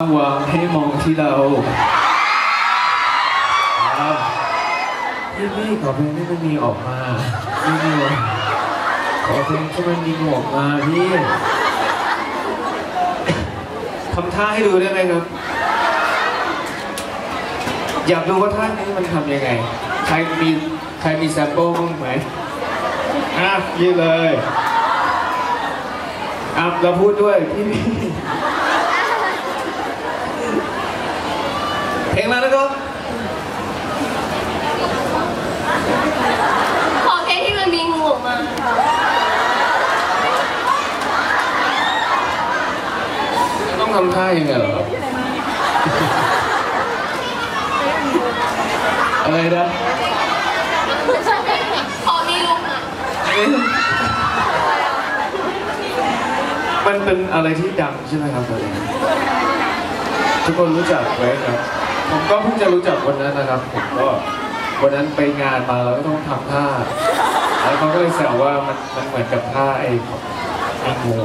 วางให้มองที่เราครับพี่พี่ขอเพลงที่มันมีออกมาพี่พี่ขอเพลงที่มันมีออกมาพี่ทำท่าให้ดูได้ไหมครับ อยากดูว่าท่านี้มันทำยังไง ใครมีใครมีแซมเปิลบ้างไหมอะยืนเลยอะเราพูดด้วยพี่พี่เพลงมาแล้วก็ ขอเพลงที่มันมีงูออกมา ต้องทำท่ายังไงเหรอครับอะไรนะขอมีลุงอะมันเป็นอะไรที่ดังใช่ไหมครับตอนนี้ทุกคนรู้จักไหมครับ ผมก็เพิ่งจะรู้จักวันนั้นนะครับ ผมก็วันนั้นไปงานมาแล้วก็ต้องทำท่า แล้วเขาก็เลยแซวว่ามันมันเหมือนกับท่าไอ้ไอ้งู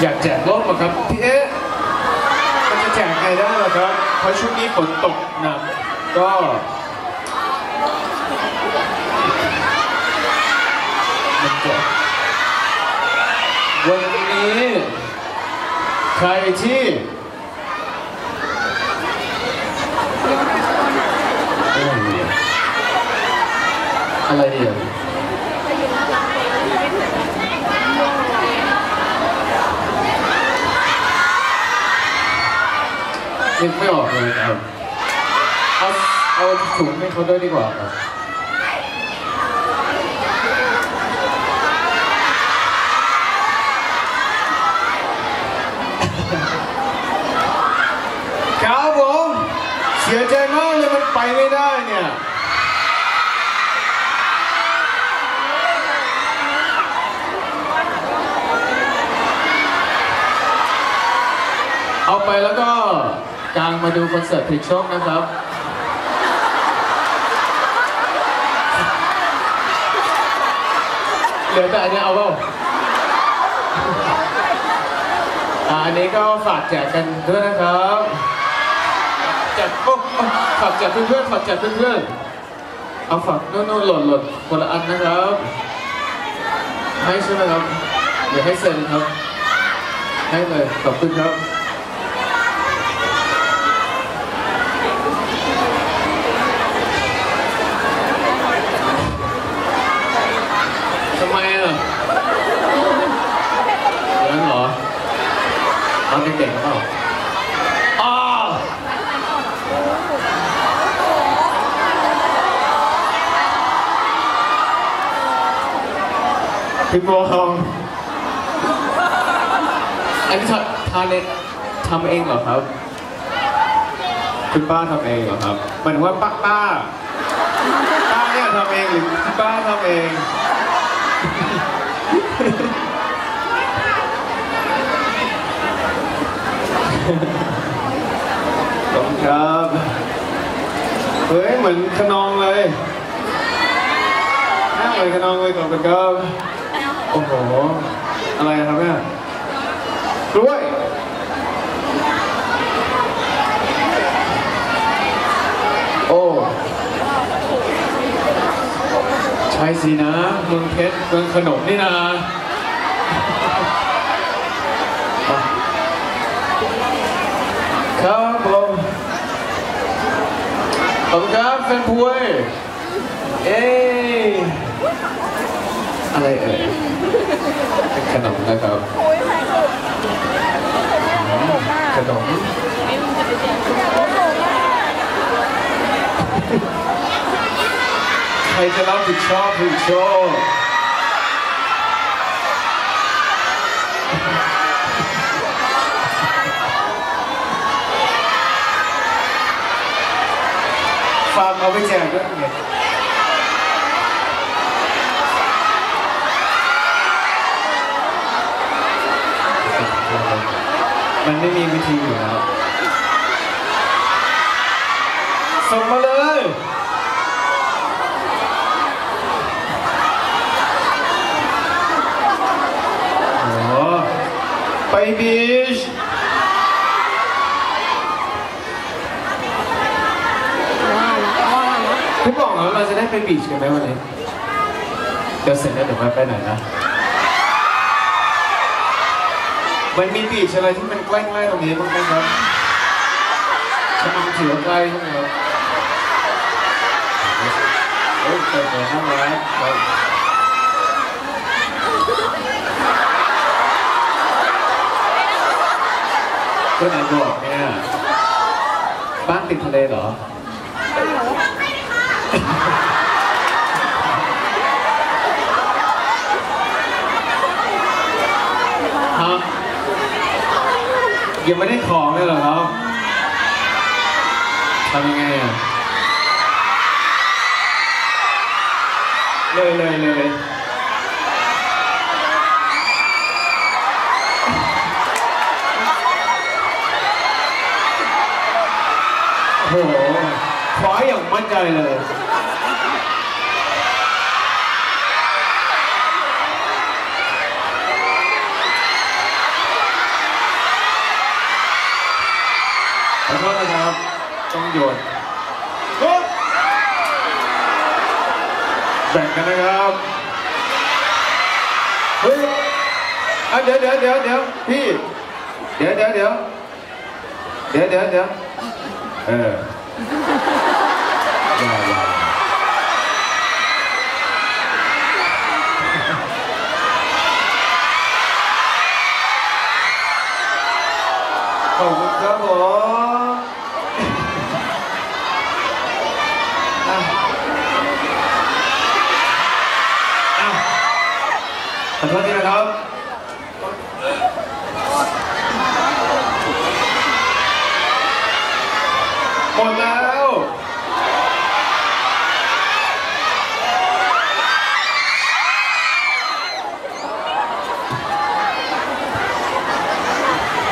อยากแจกร่มอะครับพี่เอ๊ะมันจะแจกไงได้ล่ะครับ เพราะช่วงนี้ฝนตกหนักก็มันจกวันนี้ ใครที่อะไรอะ นึกไม่ออกเลยครับเอาเอาถุงให้เขาด้วยดีกว่าครับครับผมเสียใจมากเลยมันไปไม่ได้เนี่ยเอาไปแล้วก็ กางมาดูคอนเสิร์ตผิดช่องนะครับ เหลือแต่อันนี้เอาเปล่าอ่าอันนี้ก็ฝากแจกกันด้วยนะครับแจกโอ้โอ้ฝากแจกเพื่อนๆฝากแจกเพื่อนๆเอาฝากโน่นๆหล่นหล่นคนละอันนะครับให้ใช่ไหมครับเดี๋ยวให้เซ็นครับ ให้เลยขอบคุณครับ ทำไมอะอย่างนั้นเหรอต อนเด็กๆเปล่าอ้าวพี่โบเขาอันนี้ทำทานเองทำเองเหรอครับ คุณป้าทำเองเหรอครับหมายถึงว่าป้าป้าป้าเนี่ยทำเองหรือคุณป้าทำเอง ขอบคุณครับ เฮ้ย เหมือนขนองเลยหน้าเหมือนขนองเลยขอบคุณครับ โอ้โห อะไรครับเนี่ยกล้วยโอ้ใช่สินะเมืองเพชรเมืองขนมนี่นะ ครับผมขอบคุณครับแฟนพวย เอ๊ะอะไรเอ่ยเป็นขนมนะครับอืมขนมใครจะรับผิดชอบผิดชอบ ฝากเอาไปแจกด้วยไงมันไม่มีวิธีอยู่แล้วส่งมาเลยโอ้ไปบีชพี่บอกแล้วเราจะได้ไป บีชกันไหมวันนี้เดี๋ยวเสร็จแล้วเดี๋ยวไปไหนนะมันมีบีชอะไรที่มันใกล้ๆตรงนี้บ้างไหมครับชะมังถือว่าใกล้ใช่ไหมครับโอ้ยเปิดเผยน่ารักครับก็ไหนบอกเนี่ย บ้านติดทะเลเหรอ ฮะ ยังไม่ได้ของเลยเหรอครับทำยังไงอะเลยเลยเลยโอ้โหขออย่างมั่นใจเลย ขอโทษนะ ครับ ต้องโยนแบ่งกันนะครับ เฮ้ยเดี๋ยวเดี๋ยวเดี๋ยวเดี๋ยวพี่ เดี๋ยวเดี๋ยวเดี๋ยวเดี๋ยวเดี๋ยวเดี๋ยวเอออย่าอย่าขอบคุณครับผมอะอะขอโทษทีนะครับหมดแล้ว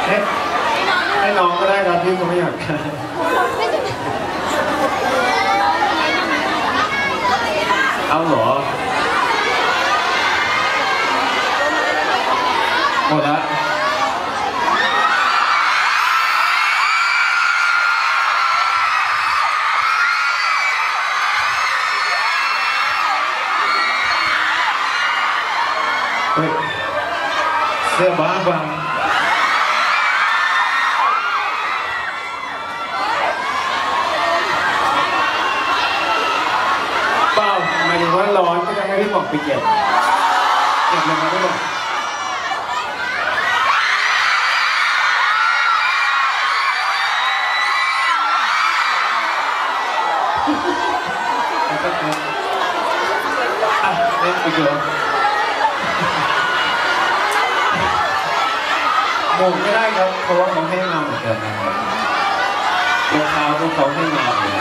ให้ให้น้องก็ได้ครับพี่เขาไม่อยากได้เอาเหรอ หมดแล้วเสื้อบ้าบังเปล่าหมายถึงว่าร้อนก็จะให้พี่หมอกไปเก็บเก็บลงมาได้หมด อะเล่นไปเถอะหมงไม่ได้ครับเพราะว่าเขาให้มาเหมือนกันนะครับรองเท้าพวกเขาให้มาเลย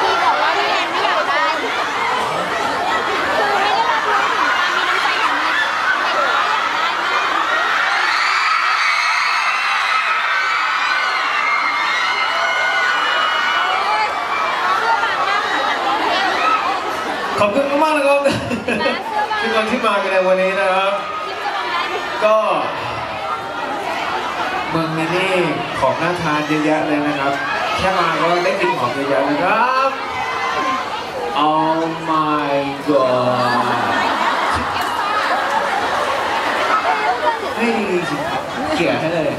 พี่บอกว่าพี่แอนไม่อยากได้คือไม่ได้รับรู้ถึงความมีน้ำใจของมีแต่ก็อยากได้มาก ขอบคุณมากๆนะครับทุกคนที่มากันในวันนี้นะครับคิดจะลองได้ไหมก็เมืองนี้นี่ของน่าทานเยอะแยะเลยนะครับ แค่มาก็ได้กินของเยอะแยะเลยครับ Oh my god เฮ้ยเกลี่ยให้เลย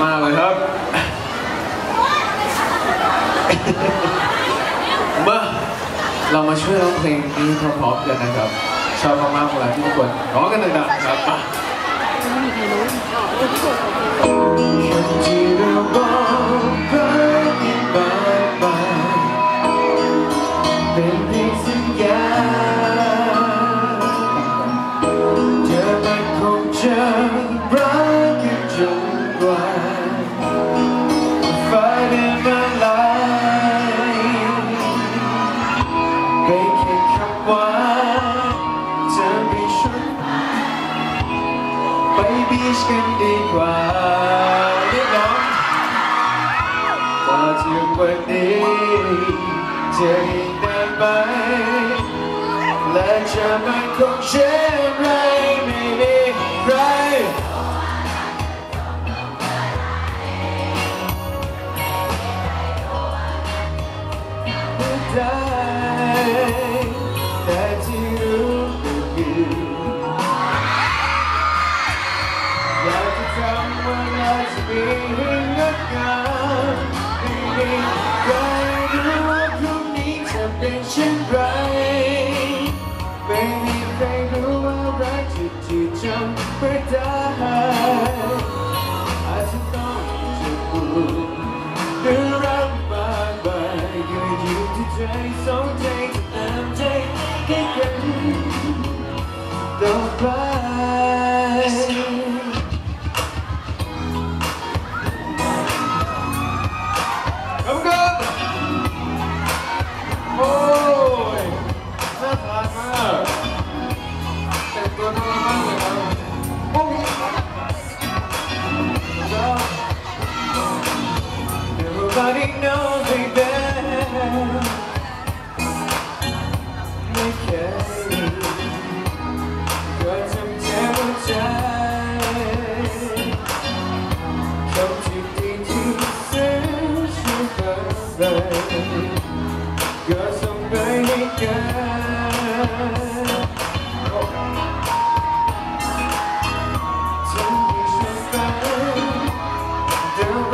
มาเลยครับ เมื่อเรามาช่วยร้องเพลงนี้พร้อมๆกันนะครับ ชอบมากๆเวลาที่ทุกคนร้องกันดังๆครับ ไปบีชกันดีกว่าเรียกน้องต่อถึงวันนี้จะยังเดินไปและจะเป็นของฉัน taken the cry.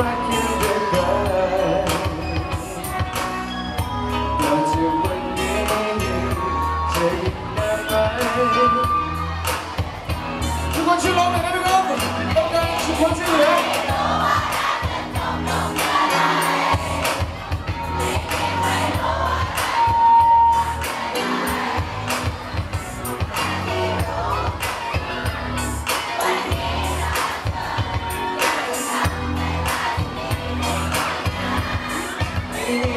I can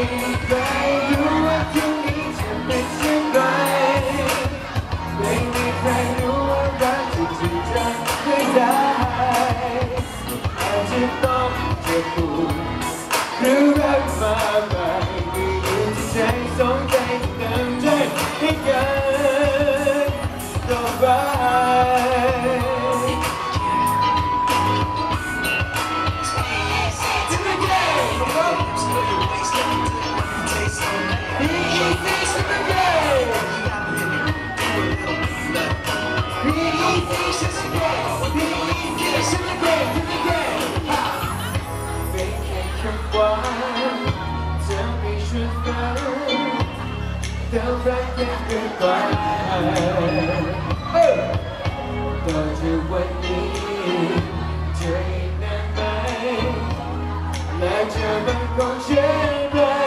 Thank you. cái toán Tôi chưa quên đi Trời nắng bay Là chờ vẫn còn trên